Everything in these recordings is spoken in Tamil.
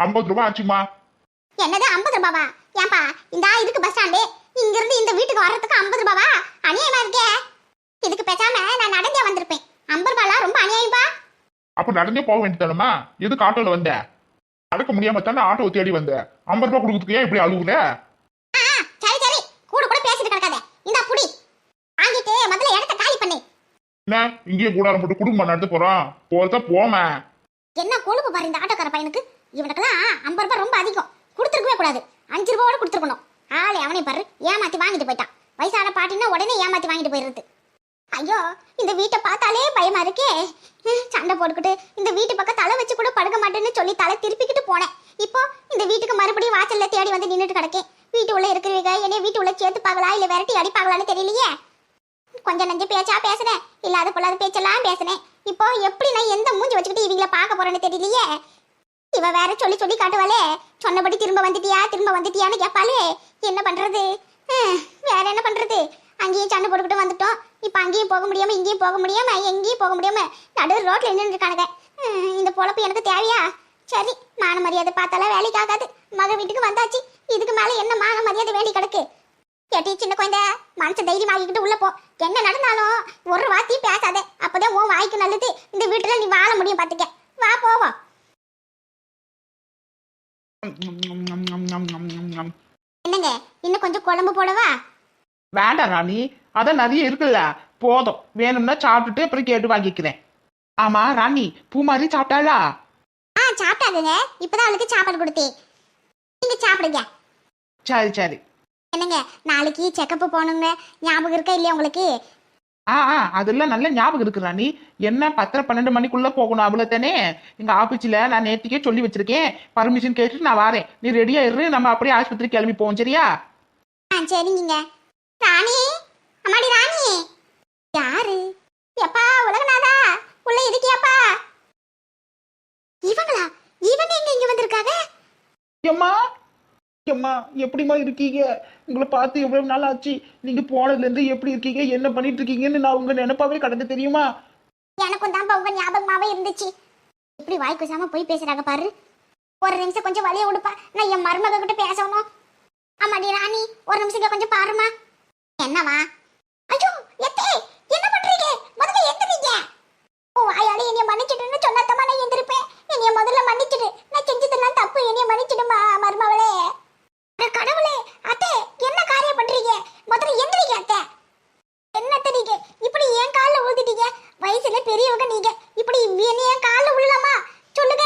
ஐம்பது ரூபாய் ஆச்சுமா என்னது ஐம்பது ரூபாவா? ஏன்பா இந்த இதுக்கு பஸ் ஸ்டாண்டு இங்க இருந்து இந்த வீட்டுக்கு வர்றதுக்கு ஐம்பது ரூபாவா? அநியாயமா இருக்கே. இதுக்கு பேசாம நான் நடந்தே வந்திருப்பேன். ஐம்பது ரூபாலாம் ரொம்ப அநியாயம்பா. அப்ப நடந்தே போக வேண்டியதானமா எதுக்கு ஆட்டோல வந்த? நடக்க முடியாம தானே ஆட்டோ தேடி வந்த? ஐம்பது ரூபாய் கொடுக்கறதுக்கு ஏன் இப்படி அழுகுற ஆ, சரி சரி. கூட கூட பேசிட்டு கிடக்காத. இந்த புடி. வாங்கிட்டு முதல்ல இடத்த காலி பண்ணு. என்ன? இங்கேயே கூடாரம் போட்டு குடும்பம் நடத்த போறோம். போறதா போம. என்ன கொழுப்பு பாரு இந்த ஆட்டோக்கார பையனுக்கு. இவனுக்கெல்லாம் ஐம்பது ரூபாய் ரொம்ப அதிகம். கொடுத்துருக்கவே கூடாது. அஞ்சு ரூபாவோட கொடுத்துருக்கணும். ஆளே அவனை பாரு ஏமாத்தி வாங்கிட்டு போயிட்டான். வயசான பாட்டினா உடனே ஏமாத்தி வாங்கிட்டு போயிடுறது. ஐயோ இந்த வீட்டை பார்த்தாலே பயமா இருக்கே. சண்டை போட்டுக்கிட்டு இந்த வீட்டு பக்கம் தலை வச்சு கூட படுக்க மாட்டேன்னு சொல்லி தலை திருப்பிக்கிட்டு போனேன். இப்போ இந்த வீட்டுக்கு மறுபடியும் வாசல்ல தேடி வந்து நின்றுட்டு கிடக்கேன். வீட்டு உள்ள இருக்கிறவங்க என்னைய வீட்டு உள்ள பார்க்கலாம் இல்ல விரட்டி அடிப்பாங்களான்னு தெரியலையே? கொஞ்சம் நஞ்சு பேச்சா பேசுனேன். இல்லாத பொல்லாத பேச்செல்லாம் பேசுனேன். இப்போ எப்படி நான் எந்த மூஞ்சி வச்சுக்கிட்டு இவங்கள பார்க்க போறேன்னு தெரியலையே? இவ வேற சொல்லி சொல்லி காட்டுவாளே. சொன்னபடி திரும்ப வந்துட்டியா திரும்ப வந்துட்டியான்னு கேட்பாளே என்ன பண்றது? வேற என்ன பண்றது? அங்கேயும் சண்டை போட்டுக்கிட்டு வந்துட்டோம். இப்போ அங்கேயும் போக முடியாம இங்கேயும் போக முடியாம எங்கேயும் போக முடியாம நடு ரோட்ல நின்று இருக்கானுங்க. ஹம், இந்த பொழப்பு எனக்கு தேவையா? சரி மான மரியாதை பார்த்தாலாம் வேலைக்கு ஆகாது. மக வீட்டுக்கு வந்தாச்சு. இதுக்கு மேல என்ன மான மரியாதை வேண்டி கிடக்கு? கேட்டி சின்ன குழந்தை மனசு தைரியம் ஆகிக்கிட்டு உள்ள போ. என்ன நடந்தாலும் ஒரு வார்த்தையும் பேசாத. அப்பதான் உன் வாய்க்கு நல்லது. இந்த வீட்டுல நீ வாழ முடியும் பாத்துக்க. வா போவோம். என்னங்க? இன்னும் கொஞ்சம் குழம்பு போடவா? வேண்டாம் ராணி. அதான் நிறைய இருக்குல்ல. போதும். வேணும்னா சாப்பிட்டுட்டு அப்புறம் கேட்டு வாங்கிக்கிறேன். ஆமா ராணி பூ மாதிரி சாப்பிட்டாளா? ஆ சாப்பிட்டாதுங்க. இப்பதான் அவளுக்கு சாப்பாடு கொடுத்தேன். நீங்க சாப்பிடுங்க. சரி சரி. என்னங்க? நாளைக்கு செக்கப்பு போகணுங்க. ஞாபகம் இருக்கா இல்லையா உங்களுக்கு? ஆ ஆ அதெல்லாம் நல்ல ஞாபகம் இருக்கு ராணி. என்ன பத்தரை பன்னெண்டு மணிக்குள்ள போகணும் அவ்வளோத்தானே எங்க ஆபீஸ்ல நான் நேற்றுக்கே சொல்லி வச்சிருக்கேன். பர்மிஷன் கேட்டுட்டு நான் வரேன். நீ ரெடியா இரு நம்ம அப்படியே ஆஸ்பத்திரி கிளம்பி போவோம் சரியா? ஆ சரிங்க. ராணி அம்மாடி ராணி. யாரு? எப்பா உலகநாதா? உள்ள இருக்கியாப்பா இவங்களா இவங்க எங்க இங்க வந்திருக்காங்க எம்மா அம்மா எப்படிம்மா இருக்கீங்க? உங்களை பார்த்து எவ்வளவு நாள் ஆச்சு? நீங்க போனதுல இருந்து எப்படி இருக்கீங்க? என்ன பண்ணிட்டு இருக்கீங்கன்னு நான் உங்க நினைப்பாவே கடந்து தெரியுமா? எனக்கும் தான் உங்க ஞாபகமாவே இருந்துச்சு. இப்படி வாய் பேசாம போய் பேசுறாங்க பாரு. ஒரு நிமிஷம் கொஞ்சம் வழியை விடுப்பா நான் என் மருமக கிட்ட பேசணும். ஆமாடி ராணி ஒரு நிமிஷம் கொஞ்சம் பாருமா என்னவா ஐயோ எத்தே என்ன பண்றீங்க முதல்ல எந்திரீங்க ஓ வாயாலே என்னைய மன்னிச்சிடுன்னு சொன்னத்தமா நான் எந்திருப்பேன் என்னைய முதல்ல மன்னிச்சிடு நான் செஞ்சதெல்லாம் தப்பு என்னைய மன்னிச்சிடுமா மருமவளே அட கடவுளே அத்தே என்ன காரியம் பண்றீங்க முதல்ல எந்திரிங்க அத்தை என்னத்த நீங்க இப்படி ஏன் கால்ல விழுந்துட்டீங்க வயசுல பெரியவங்க நீங்க இப்படி என்ன ஏன் கால்ல விழலாமா சொல்லுங்க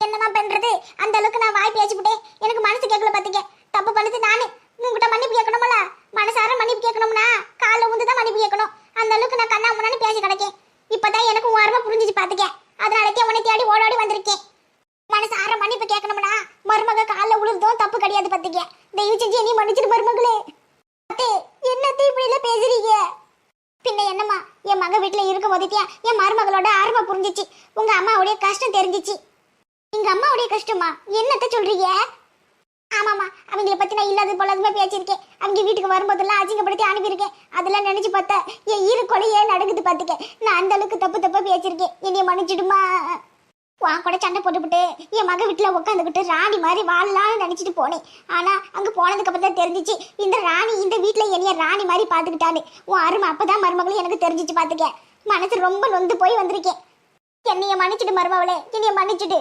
என்னதான் பண்றது அந்த அளவுக்கு நான் வாய் பேசிவிட்டேன் எனக்கு மனசு கேட்கல பாத்தீங்க தப்பு பண்ணது நானு உங்ககிட்ட மன்னிப்பு கேட்கணுமல மனசார மன்னிப்பு கேட்கணும்னா கால்ல விழுந்து தான் மன்னிப்பு கேட்கணும் அந்த அளவுக்கு நான் கண்ணா முன்னாடி பேசி கிடக்கேன் இப்பதான் எனக்கு உன் அருமை புரிஞ்சுச்சு பாத்துக்க அதனாலக்கே உன்னை தேடி ஓடாடி வந்திருக்கேன் மனசார மன்னிப்பு கேட்கணும்னா மருமக கால்ல விழுந்ததும் தப்பு கிடையாது பாத்துக்க தயவு செஞ்சு என்னையும் மன்னிச்சிடு மருமகளே அத்தே என்னத்தை இப்படி எல்லாம் பேசுறீங்க பின்ன என்னம்மா என் மக வீட்டுல இருக்கும் போதுட்டியா என் மருமகளோட அருமை புரிஞ்சிச்சு உங்க அம்மாவுடைய கஷ்டம் தெரிஞ்சிச்சு எங்க அம்மாவுடைய கஷ்டமா என்னத்த சொல்றீங்க ஆமாமா அவங்கள பத்தி நான் இல்லாத அவங்க வீட்டுக்கு வரும்போதெல்லாம் அசிங்கப்படுத்தி அனுப்பியிருக்கேன். அதெல்லாம் நினைச்சு பார்த்தா என் இரு கொலையே நடக்குது பாத்துக்க நான் அந்த அளவுக்கு தப்பு தப்பா பேசியிருக்கேன். என்னைய மன்னிச்சிடுமா? உன் கூட சண்டை போட்டுவிட்டு என் மக வீட்டில் உட்காந்துக்கிட்டு ராணி மாதிரி வாழலாம்னு நினச்சிட்டு போனேன். ஆனால் அங்கே போனதுக்கு அப்புறம் தான் தெரிஞ்சிச்சு இந்த ராணி இந்த வீட்டில் என்னைய ராணி மாதிரி பார்த்துக்கிட்டான்னு. உன் அருமை அப்பதான் மருமகளும் எனக்கு தெரிஞ்சிச்சு பார்த்துக்க. மனசு ரொம்ப நொந்து போய் வந்திருக்கேன். என்னைய மன்னிச்சிட்டு மருமவளே. என்னைய மன்னிச்சிட்டு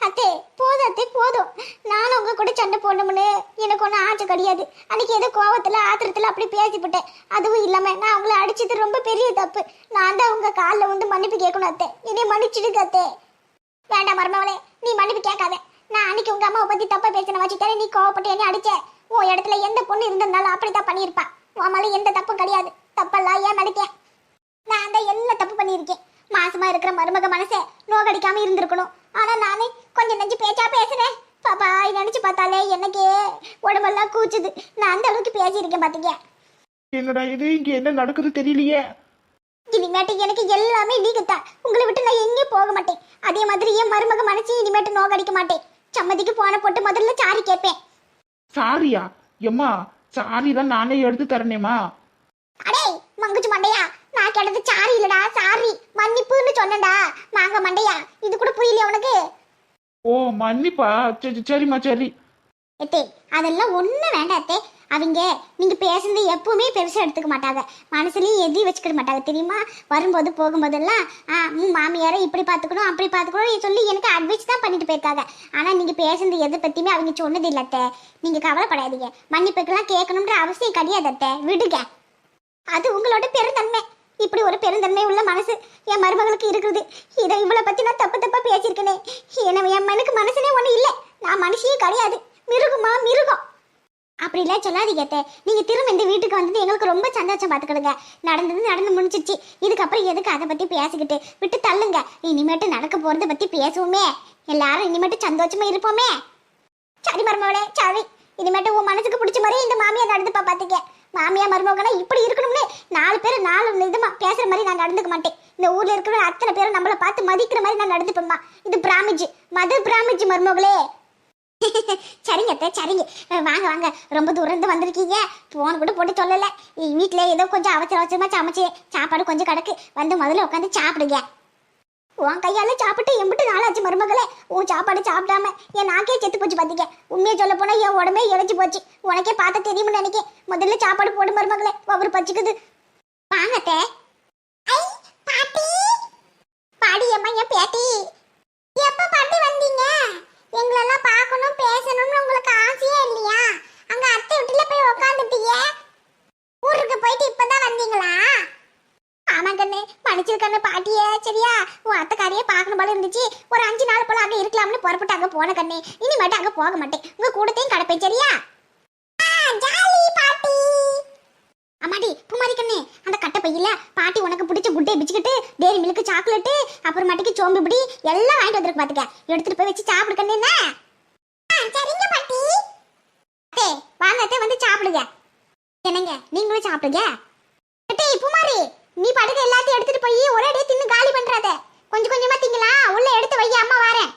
அத்தே போதும் அத்தே போதும். நானும் உங்க கூட சண்டை போடணும்னு எனக்கு ஒன்றும் ஆசை கிடையாது. அன்னைக்கு ஏதோ கோவத்தில் ஆத்திரத்தில் அப்படி பேசிவிட்டேன் அதுவும் இல்லாமல் நான் அவங்கள அடிச்சது ரொம்ப பெரிய தப்பு. நான் தான் உங்க காலில் வந்து மன்னிப்பு கேட்கணும் அத்தே. இனி மன்னிச்சிடுங்க அத்தே. வேண்டாம் மருமவளே நீ மன்னிப்பு கேட்காத. நான் அன்னைக்கு உங்க அம்மாவை பத்தி தப்பா பேசின வச்சுட்டாலே நீ கோவப்பட்டு என்ன அடிச்ச. உன் இடத்துல எந்த பொண்ணு இருந்திருந்தாலும் அப்படித்தான் பண்ணியிருப்பா. உன் மேலே எந்த தப்பும் கிடையாது. தப்பெல்லாம் ஏன் நினைக்கேன் நான் தான் எல்லாம் தப்பு பண்ணியிருக்கேன். மாசமா இருக்கிற மருமக மனசை நோகடிக்காம இருந்திருக்கணும் ஆனா நானே கொஞ்சம் நெஞ்சு பேச்சா பேசுறேன் பாப்பா நினைச்சு பார்த்தாலே எனக்கே உடம்பெல்லாம் கூச்சுது? நான் அந்த அளவுக்கு பேசியிருக்கேன் பாத்தீங்க. என்னடா இது? இங்க என்ன நடக்குது தெரியலையே. இனிமேட்டு எனக்கு எல்லாமே நீங்க தான். உங்களை விட்டு நான் எங்கேயும் போக மாட்டேன். அதே மாதிரி என் மருமக மனசு இனிமேட்டு நோகடிக்க மாட்டேன். சம்மதிக்கு போன போட்டு முதல்ல சாரி கேட்பேன். சாரியா? எம்மா சாரி தான் நானே எடுத்து தரனேம்மா. அடே மங்குச்சு மண்டையா. நான் கேட்டது சாரி இல்லடா சாரி. மன்னிப்புன்னு சொன்னேன்டா. மாங்க மண்டையா இது கூட புரியலையா உனக்கு? ஓ மன்னிப்பா? சரி சரிம்மா சரி. எத்தே அதெல்லாம் ஒன்றும் வேண்டாத்தே அவங்க நீங்க பேசுனது எப்பவுமே பெருசாக எடுத்துக்க மாட்டாங்க. மனசுலையும் எதையும் வச்சுக்கிட மாட்டாங்க தெரியுமா? வரும்போது போகும்போதெல்லாம் ஆ உன் மாமியாரை இப்படி பார்த்துக்கணும் அப்படி பார்த்துக்கணும் சொல்லி எனக்கு அட்வைஸ் தான் பண்ணிட்டு போயிருக்காங்க. ஆனால் நீங்கள் பேசுனது எதை பற்றியுமே அவங்க சொன்னது இல்லத்த நீங்கள் நீங்க கவலைப்படாதீங்க. மன்னிப்புக்கெல்லாம் கேட்கணுன்ற அவசியம் கிடையாது அத்தை. விடுங்க. அது உங்களோட பெருந்தன்மை. இப்படி ஒரு பெருந்தன்மை உள்ள மனசு என் மருமகளுக்கு இருக்குது. இதை இவளை பற்றி நான் தப்பு தப்பாக பேசியிருக்கேனே. என்ன என் மனுக்கு மனசுனே ஒன்றும் இல்லை. நான் மனுஷியே கிடையாது. மிருகமா? மிருகம். அப்படிலாம் சொல்லாதீங்க அத்தை. நீங்கள் திரும்ப இந்த வீட்டுக்கு வந்தது எங்களுக்கு ரொம்ப சந்தோஷம் பார்த்துக்கிடுங்க நடந்தது நடந்து முடிஞ்சிச்சு. இதுக்கப்புறம் எதுக்கு அதை பற்றி பேசிக்கிட்டு விட்டு தள்ளுங்க. இனிமேட்டு நடக்க போகிறத பற்றி பேசுவோமே. எல்லாரும் இனிமேட்டு சந்தோஷமாக இருப்போமே. சரி மருமகளே சரி. இனிமேட்டு உன் மனசுக்கு பிடிச்ச மாதிரியே இந்த மாமியார் நடந்துப்பா பார்த்துக்க மாமியா மருமகனா இப்படி இருக்கணும்னு நாலு பேர் நாலு விதமா பேசுற மாதிரி நான் நடந்துக்க மாட்டேன். இந்த ஊரில் இருக்கிற அத்தனை பேரும் நம்மளை பார்த்து மதிக்கிற மாதிரி நான் நடந்துப்பேம்மா. இது பிராமிஜ். மது பிராமிஜ் மருமகளே. சரிங்க அத்தை சரிங்க. வாங்க வாங்க. ரொம்ப தூரம் இருந்து வந்திருக்கீங்க. போன் கூட போட்டு சொல்லல. வீட்டுல ஏதோ கொஞ்சம் அவசர அவசரமா சமைச்சு சாப்பாடு கொஞ்சம் கிடக்கு. வந்து முதல்ல உட்காந்து சாப்பிடுங்க. உன் கையால சாப்பிட்டு எம்பிட்டு நாளாச்சு மருமகளே. உன் சாப்பாடு சாப்பிடாம என் நாக்கே செத்து போச்சு பாத்தீங்க. உண்மையை சொல்ல போனா என் உடம்பே இழைச்சு போச்சு. உனக்கே பார்த்த தெரியும்னு நினைக்க முதல்ல சாப்பாடு போடு மருமகளே. அவர் பச்சுக்குது வாங்கத்தே பாட்டி. பாடி அம்மா என் பேட்டி எங்களெல்லாம் பார்க்கணும் பேசணும்னு உங்களுக்கு ஆசையே இல்லையா? அங்க அத்தை வீட்டுல போய் உக்காந்துட்டீங்க ஊருக்கு போயிட்டு இப்பதான் வந்தீங்களா? ஆமா கண்ணு மன்னிச்சிருக்கண்ணு பாட்டியே. சரியா? உன் அத்தைக்காரியே பார்க்கணும் போல இருந்துச்சு. ஒரு அஞ்சு நாள் போல அங்க இருக்கலாம்னு புறப்பட்டு அங்க போன கண்ணு. இனிமேட்டு அங்க போக மாட்டேன். உங்க கூடத்தையும் கிடப்பேன் சரியா ஜாலி பாட்டி அம்மாடி பூமாரி கண்ணு அந்த கட்டை பையில பாட்டி உனக்கு பிடிச்ச குட்டை பிச்சுக்கிட்டு டேரி மில்க் சாக்லேட்டு அப்புறமாட்டிக்கு சோம்பு பிடி எல்லாம் வாங்கிட்டு வந்திருக்கு பாத்துக்க. எடுத்துட்டு போய் வச்சு சாப்பிடு கண்ணு என்ன? சரிங்க பாட்டி. அத்தே வாங்க அத்தே வந்து சாப்பிடுங்க. என்னங்க நீங்களும் சாப்பிடுங்க? அட்டே பூமாரி நீ படுக்க எல்லாத்தையும் எடுத்துட்டு போய் ஒரே அடியே தின்னு காலி பண்றாத. கொஞ்சம் கொஞ்சமா திங்கலாம் உள்ள எடுத்து வை அம்மா வரேன்.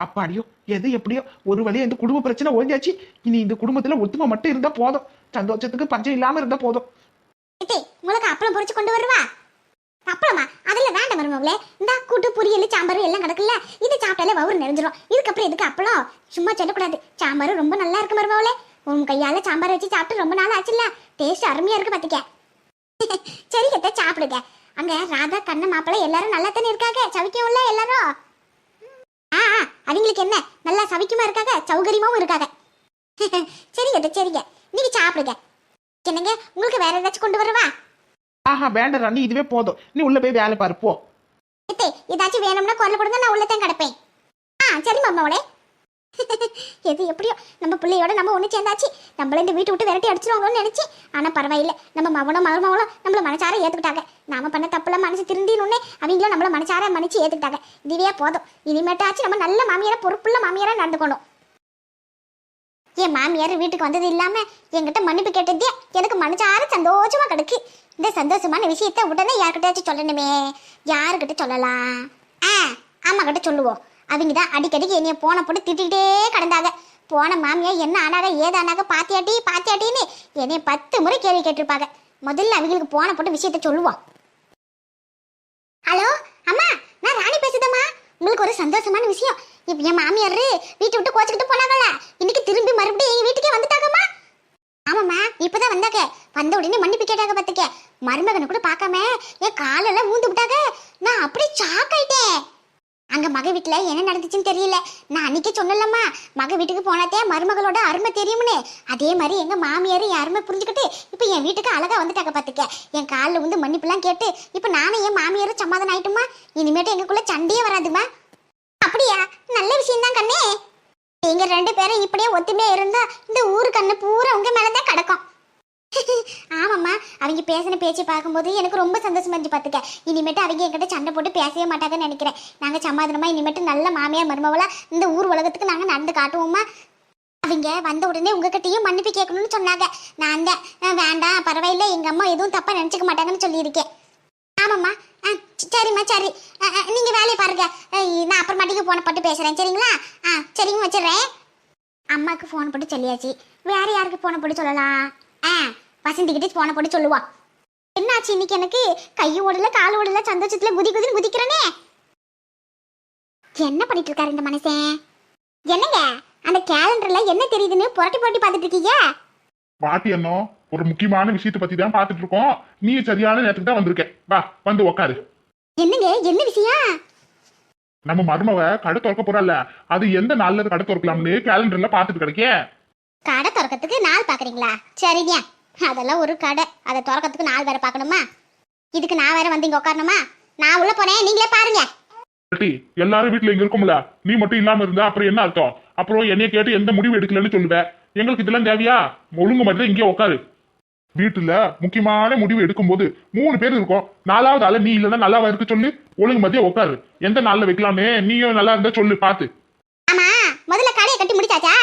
அப்பாடியோ எது எப்படியோ ஒரு வழியா இந்த குடும்ப பிரச்சனை ஒழிஞ்சாச்சு இனி இந்த குடும்பத்துல ஒத்துமை மட்டும் இருந்தா போதும். சந்தோஷத்துக்கு பஞ்சம் இல்லாம இருந்தா போதும். அட்டே உங்களுக்கு அப்பளம் பொறிச்சு கொண்டு வருவா? அப்பளமா? அதுல வேண்டாம் மருமகளே. இந்த கூட்டு பொரியல் சாம்பார் எல்லாம் கிடக்குல்ல. இது சாப்பிட்டாலே வவுறு நிறைஞ்சிரும் இதுக்கப்புறம் எதுக்கு அப்பளம்? சும்மா சொல்லக்கூடாது. சாம்பார் ரொம்ப நல்லா இருக்கு மருமகளே. உன் கையால சாம்பார் வச்சு சாப்பிட்டு ரொம்ப நாள் ஆச்சுல்ல. டேஸ்ட் அருமையா இருக்கு பாத்துக்க. சரி கத்த சாப்பிடுங்க அங்க ராதா கண்ண மாப்பிள்ளை எல்லாரும் நல்லா தானே இருக்காங்க சவிக்கவும்ல எல்லாரும்? ஆ ஆ, அவங்களுக்கு என்ன? நல்லா சவிக்குமா இருக்காங்க சௌகரியமாவும் இருக்காங்க சரிங்க அத்தை, சரிங்க. நீங்க சாப்பிடுங்க. என்னங்க உங்களுக்கு வேற ஏதாச்சும் கொண்டு வரவா? ஆஹா வேண்டாம் ராணி இதுவே போதும். நீ உள்ள போய் வேலை பாரு போ. எத்தே ஏதாச்சும் வேணும்னா குரல் கொடுங்க நான் உள்ளதான் கிடப்பேன். ஆ சரி மாமாவளே எது எப்படியோ நம்ம பிள்ளையோட நம்ம ஒண்ணு சேர்ந்தாச்சு. நம்மள இந்த வீட்டை விட்டு விரட்டி அடிச்சிருவாங்களோன்னு நினைச்சு ஆனா பரவாயில்ல நம்ம மகனும் மருமகளும் நம்மள மனசார ஏத்துக்கிட்டாங்க. நாம பண்ண தப்புலாம் மனசு திருந்தினோடனே அவங்களும் நம்மள மனசார மன்னிச்சு ஏத்துக்கிட்டாங்க. இதுவே போதும். இனிமேட்டாச்சு நம்ம நல்ல மாமியார பொறுப்புள்ள மாமியாரா நடந்துக்கணும். என் மாமியார் வீட்டுக்கு வந்தது இல்லாம என்கிட்ட மன்னிப்பு கேட்டதே எனக்கு மனசார சந்தோஷமா கிடக்கு. இந்த சந்தோஷமான விஷயத்த உடனே யார்கிட்டயாச்சும் சொல்லணுமே? யாருக்கிட்ட சொல்லலாம்? ஆ அம்மா கிட்ட சொல்லுவோம். அவங்க தான் அடிக்கடிக்கு என்னைய போன போட்டு திட்டிகிட்டே கிடந்தாங்க. போன மாமியா என்ன ஆனாக ஏதானாக பாத்தியாட்டி பாத்தியாட்டின்னு என்னைய பத்து முறை கேள்வி கேட்டிருப்பாங்க. முதல்ல அவங்களுக்கு போன போட்டு விஷயத்த சொல்லுவோம். ஹலோ அம்மா நான் ராணி பேசுதம்மா. உங்களுக்கு ஒரு சந்தோஷமான விஷயம். என் மாமியார் வீட்டை விட்டு கோச்சுக்கிட்டு போனாங்கல்ல. இன்னைக்கு திரும்பி மறுபடியும் எங்க வீட்டுக்கே வந்துட்டாங்கம்மா. ஆமாம்மா இப்போதான் வந்தாங்க. வந்த உடனே மன்னிப்பு கேட்டாங்க பார்த்துக்க மருமகனை கூட பார்க்காம என் காலெல்லாம் ஊந்து விட்டாங்க. நான் அப்படியே ஷாக் ஆயிட்டேன். அங்க மக வீட்டுல என்ன நடந்துச்சுன்னு தெரியல. நான் அன்னைக்கே சொன்னலம்மா மக வீட்டுக்கு போனாதே மருமகளோட அருமை தெரியும்னு. அதே மாதிரி எங்க மாமியார் என் அருமை புரிஞ்சுக்கிட்டு இப்போ என் வீட்டுக்கு அழகா வந்துட்டாங்க பார்த்துக்க என் காலில் வந்து மன்னிப்புலாம் கேட்டு இப்போ நானும் என் மாமியாரும் சமாதானம் ஆயிட்டுமா இனிமேட்டு எங்களுக்குள்ள சண்டையே வராதுமா அப்படியா? நல்ல விஷயம் தான் கண்ணே. நீங்க ரெண்டு பேரும் இப்படியே ஒத்துமையா இருந்தா இந்த ஊரு கண்ணு பூரா உங்க மேலதான் கிடக்கும். ஆமாம்மா அவங்க பேசின பேச்சு பார்க்கும்போது எனக்கு ரொம்ப சந்தோஷமா இருந்துச்சு பார்த்துக்க இனிமேட்டு அவங்க என்கிட்ட சண்டை போட்டு பேசவே மாட்டாங்கன்னு நினைக்கிறேன். நாங்க சமாதானமா இனிமேட்டு நல்ல மாமியார் மருமவளா இந்த ஊர் உலகத்துக்கு நாங்க நடந்து காட்டுவோமா அவங்க வந்த உடனே உங்ககிட்டயும் மன்னிப்பு கேட்கணும்னு சொன்னாங்க. நான் தான் வேண்டாம் பரவாயில்ல எங்க அம்மா எதுவும் தப்பா நினைச்சுக்க மாட்டாங்கன்னு சொல்லியிருக்கேன். ஆமாம்மா. ஆ சரிம்மா சரி. நீங்கள் வேலையை பாருங்க. நான் அப்புறமாட்டிக்கு ஃபோனை பட்டு பேசுகிறேன் சரிங்களா? ஆ சரிங்க வச்சிடுறேன். அம்மாவுக்கு ஃபோன் போட்டு சொல்லியாச்சு. வேறு யாருக்கு ஃபோனை போட்டு சொல்லலாம்? ஆ வசந்திக்கிட்டே ஃபோனை போட்டு சொல்லுவா. என்னாச்சு இன்னைக்கு எனக்கு? கை ஓடல கால் ஓடல சந்தோஷத்தில் குதி குதின்னு குதிக்கிறனே. என்ன பண்ணிட்டு இருக்காரு இந்த மனுஷன்? என்னங்க? அந்த கேலண்டர்ல என்ன தெரியுதுன்னு புரட்டி புரட்டி பார்த்துட்டு இருக்கீங்க பாட்டி என்ன ஒரு முக்கியமான விஷயத்தை பத்தி தான் பார்த்துட்டு இருக்கோம் நீ சரியான நேரத்துக்கு தான் வந்திருக்கேன் வா வந்து உக்காரு. என்னங்க என்ன விஷயம்? நம்ம மருமவ கடை திறக்க போறல அது எந்த நாள்ல கடை திறக்கலாம்னு கேலண்டர்ல பாத்துட்டு கிடைக்கே கடை திறக்கிறதுக்கு நாள் பாக்குறீங்களா சரிங்க அதெல்லாம் ஒரு கடை. அதை திறக்கிறதுக்கு நாள் வேற பார்க்கணுமா? இதுக்கு நான் வேற வந்து இங்க உட்காரணுமா நான் உள்ள போறேன் நீங்களே பாருங்க. எல்லாரும் வீட்டுல இங்க இருக்கும்ல. நீ மட்டும் இல்லாம இருந்தா அப்புறம் என்ன அர்த்தம்? அப்புறம் என்னைய கேட்டு எந்த முடிவு எடுக்கலன்னு சொல்லுவ. எங்களுக்கு இதெல்லாம் தேவையா? ஒழுங்கு மட்டும் இங்கே உட்காரு வீட்டுல முக்கியமான முடிவு எடுக்கும்போது மூணு பேர் இருக்கோம். நாலாவது ஆள நீ இல்லைன்னா நல்லாவா இருக்கு சொல்லு? ஒழுங்கு மத்திய உட்காரு எந்த நாள்ல வைக்கலாம்னு நீயும் நல்லா இருந்தா சொல்லு பாத்து. ஆமா முதல்ல கடையை கட்டி முடிச்சாச்சா?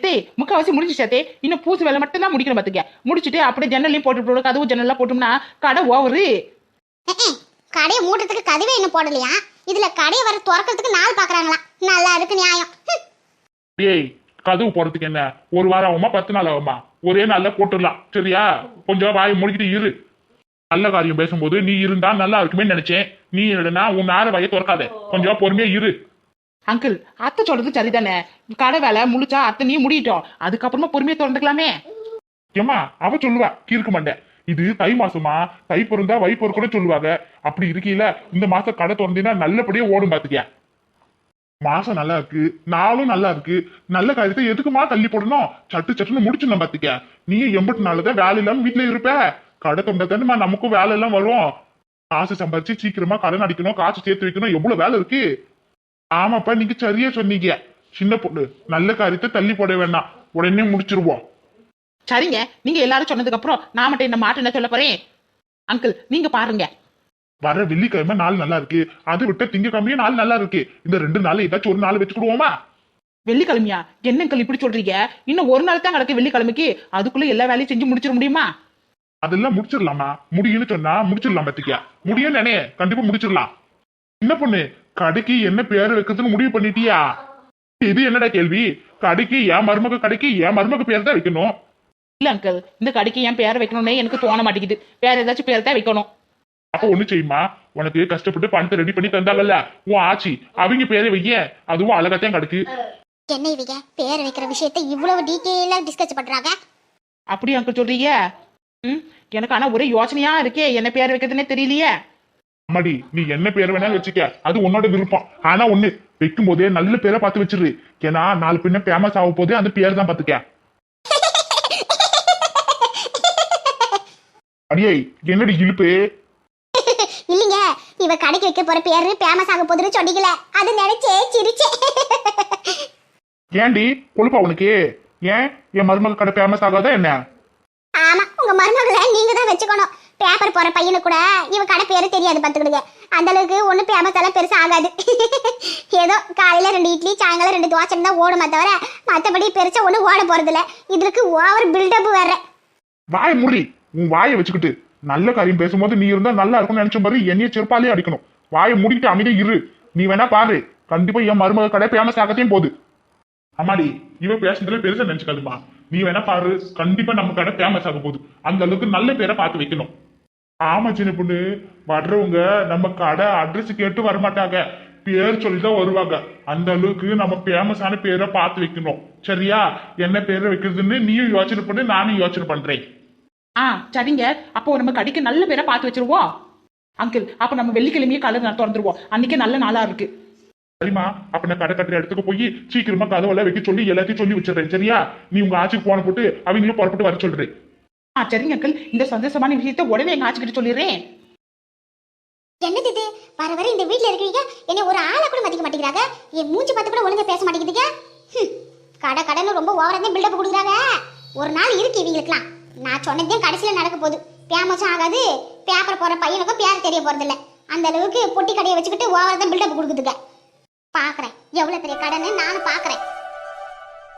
டே முக்காவாசி முடிஞ்சிச்சாத்தே இன்னும் பூசு வேலை மட்டும் தான் முடிக்கணும் பாத்துக்க. முடிச்சுட்டு அப்படியே ஜன்னலையும் போட்டு போடு கதவு ஜன்னல்லாம் போட்டோம்னா கடை ஓவரு. கடையை மூடுறதுக்கு கதவே இன்னும் போடலையா? இதுல கடையை வர திறக்கிறதுக்கு நாள் பாக்குறாங்களா? நல்லா இருக்கு நியாயம். ஏய் கதவு போறதுக்கு என்ன? ஒரு வாரம் ஆகுமா பத்து நாள் ஆகுமா? ஒரே நாள்ல போட்டுடலாம். சரியா? கொஞ்சம் வாயை முடிக்கிட்டு இரு. நல்ல காரியம் பேசும்போது நீ இருந்தா நல்லா இருக்குமே நினைச்சேன். நீ இல்லைன்னா உன் நேர வாயை திறக்காத. கொஞ்சம் பொறுமையா இரு. அங்கிள் அத்தை சொல்றது சரிதானே? கடை வேலை முழிச்சா அத்தை நீ முடியட்டும். அதுக்கப்புறமா பொறுமையா திறந்துக்கலாமே? ஏமா அவ சொல்லுவா கீர்க்க மாட்டேன் இது தை மாசமா? தை பிறந்தா வை கூட சொல்லுவாங்க. அப்படி இருக்கீல இந்த மாசம் கடை திறந்தீங்கன்னா நல்லபடியா ஓடும் பாத்துக்க மாசம் நல்லா இருக்கு நாளும் நல்லா இருக்கு. நல்ல காரியத்தை எதுக்குமா தள்ளி போடணும்? சட்டு சட்டுன்னு முடிச்சிடணும் பாத்துக்க. நீ எண்பத்தி நாலு தான் வேலை இல்லாம வீட்டுல இருப்ப. கடை திறந்தா நமக்கும் வேலை எல்லாம் வரும். காசு சம்பாரிச்சு சீக்கிரமா கடன் அடிக்கணும் காசு சேர்த்து வைக்கணும். எவ்வளவு வேலை இருக்கு? ஆமாப்பா நீங்க சரியா சொன்னீங்க. சின்ன பொண்ணு நல்ல காரியத்தை தள்ளி போட வேண்டாம் உடனே முடிச்சிருவோம். சரிங்க. நீங்க எல்லாரும் சொன்னதுக்கு அப்புறம் நான் மட்டும் என்ன மாட்டு என்ன சொல்ல போறேன்? அங்கிள் நீங்க பாருங்க. வர வெள்ளிக்கிழமை நாள் நல்லா இருக்கு. அது விட்ட திங்கக்கிழமையும் நாள் நல்லா இருக்கு. இந்த ரெண்டு நாள் ஏதாச்சும் ஒரு நாள் வச்சுக்கிடுவோமா? வெள்ளிக்கிழமையா? என்ன அங்கிள் இப்படி சொல்றீங்க? இன்னும் ஒரு நாள் தான் கிடக்கு வெள்ளிக்கிழமைக்கு. அதுக்குள்ள எல்லா வேலையும் செஞ்சு முடிச்சிட முடியுமா? அதெல்லாம் முடிச்சிடலாமா? முடியும்னு சொன்னா முடிச்சிடலாம் பத்திக்கா முடியும் நானே கண்டிப்பா முடிச்சிடலாம். என்ன பொண்ணு கடைக்கு என்ன பேர் வைக்கிறதுன்னு முடிவு பண்ணிட்டியா? இது என்னடா கேள்வி? கடைக்கு என் மருமக கடைக்கு என் மருமக பேர் தான் வைக்கணும். இல்ல அங்கிள் இந்த கடைக்கு என் பேரை வைக்கணும்னே எனக்கு தோண மாட்டேங்குது. வேற ஏதாச்சும் பேர் தான் வைக்கணும். அப்ப ஒண்ணு செய்யுமா? உனக்கு கஷ்டப்பட்டு பணத்தை ரெடி பண்ணி தந்தாங்கல்ல. உன் ஆச்சி. அவங்க பேரை வைய. அதுவும் அழகாத்தான் கிடக்கு. என்ன இவங்க? பேர் வைக்கிற விஷயத்தை இவ்வளவு டீட்டெயிலா டிஸ்கஸ் பண்றாங்க? அப்படி அங்கிள் சொல்றீங்க? ம்? எனக்கு ஆனா ஒரே யோசனையா இருக்கே. என்ன பேர் வைக்கிறதுனே தெரியலையே. அம்மாடி நீ என்ன பேர் வேணாலும் வச்சுக்க. அது உன்னோட விருப்பம். ஆனா ஒண்ணு வைக்கும் போதே நல்ல பேரை பார்த்து வச்சிரு. ஏன்னா நாலு பின்ன ஃபேமஸ் ஆக போதே அந்த பேர் தான் பாத்துக்க அடியே என்னடி இழுப்பு? இவ கடைக்கு வைக்க போற பேரு ஃபேமஸ் ஆக போகுதுன்னு சொன்னீங்களே அது நினைச்சே சிரிச்சே. ஏன்டி கொழுப்பா உனக்கு? ஏன்? என் மருமக கடை ஃபேமஸ் ஆகாதா என்ன? ஆமா உங்க மருமகளை நீங்க தான் வச்சுக்கணும். பேப்பர் போற பையனு கூட இவ கடை பேரு தெரியாது பாத்துக்கிடுங்க அந்த அளவுக்கு ஒண்ணு ஃபேமஸ் எல்லாம் பெருசா ஆகாது. ஏதோ காலையில ரெண்டு இட்லி சாயங்காலம் ரெண்டு தோசை தான் ஓடுமா தவிர மத்தபடி பெருசா ஒண்ணு ஓட போறது இல்ல இதுக்கு ஓவர் பில்டப் வேற. வாயை முடி உன் வாயை வச்சுக்கிட்டு. நல்ல காரியம் பேசும்போது நீ இருந்தா நல்லா இருக்கும்னு நினைச்ச மாதிரி என்னைய செருப்பாலே அடிக்கணும். வாயை மூடிட்டு அமைதியா இரு. நீ வேணா பாரு. கண்டிப்பா என் மருமக கடை ஃபேமஸ் ஆகத்தையும் போகுது. அம்மாடி இவன் பேசுனதுல பெருசா நினைச்சுக்காதுமா நீ வேணா பாரு. கண்டிப்பா நம்ம கடை ஃபேமஸ் ஆக போகுது. அந்த அளவுக்கு நல்ல பேரை பார்த்து வைக்கணும். ஆமா சின்ன பொண்ணு. வர்றவங்க நம்ம கடை அட்ரஸ் கேட்டு வரமாட்டாங்க. பேர் சொல்லி தான் வருவாங்க. அந்த அளவுக்கு நம்ம ஃபேமஸான பேரை பார்த்து வைக்கணும். சரியா? என்ன பேரை வைக்கிறதுன்னு நீயும் யோசனை பண்ணு நானும் யோசனை பண்றேன். ஆ சரிங்க. அப்போ நம்ம கடைக்கு நல்ல பேரை பார்த்து வச்சிருவோம். அங்கிள் அப்ப நம்ம வெள்ளிக்கிழமையே காலையில திறந்துருவோம். அன்னைக்கே நல்ல நாளா இருக்கு. சரிம்மா அப்ப நான் கடை கட்டுற இடத்துக்கு போய் சீக்கிரமா கதவெல்லாம் வைக்க சொல்லி எல்லாத்தையும் சொல்லி வச்சிடுறேன் சரியா? நீ உங்க ஆட்சிக்கு போன போட்டு அவங்களும் புறப்பட்டு வர சொல்றேன் ஆ சரிங்க அங்கிள். இந்த சந்தோஷமான விஷயத்த உடனே எங்க ஆச்சுக்கிட்ட சொல்லிடுறேன். என்னது இது வர வர இந்த வீட்ல இருக்கீங்க என்னை ஒரு ஆளை கூட மதிக்க மாட்டேங்கிறாங்க. என் மூஞ்சி பார்த்து கூட ஒழுங்கா பேச மாட்டேங்குதுங்க. கடை கடைன்னு ரொம்ப ஓவரா தான் பில்டப் கொடுக்குறாங்க. ஒரு நாள் இருக்கு இவங்களுக்குலாம் நான் சொன்னதே கடைசியில் நடக்க போகுது. பேமஸும் ஆகாது. பேப்பர் போகிற பையனுக்கும் பேர் தெரிய போகிறதில்ல அந்த அளவுக்கு பொட்டி கடையை வச்சுக்கிட்டு ஓவர் தான் பில்டப் கொடுக்குதுங்க. பார்க்குறேன் எவ்வளோ பெரிய கடைன்னு நானும் பார்க்குறேன்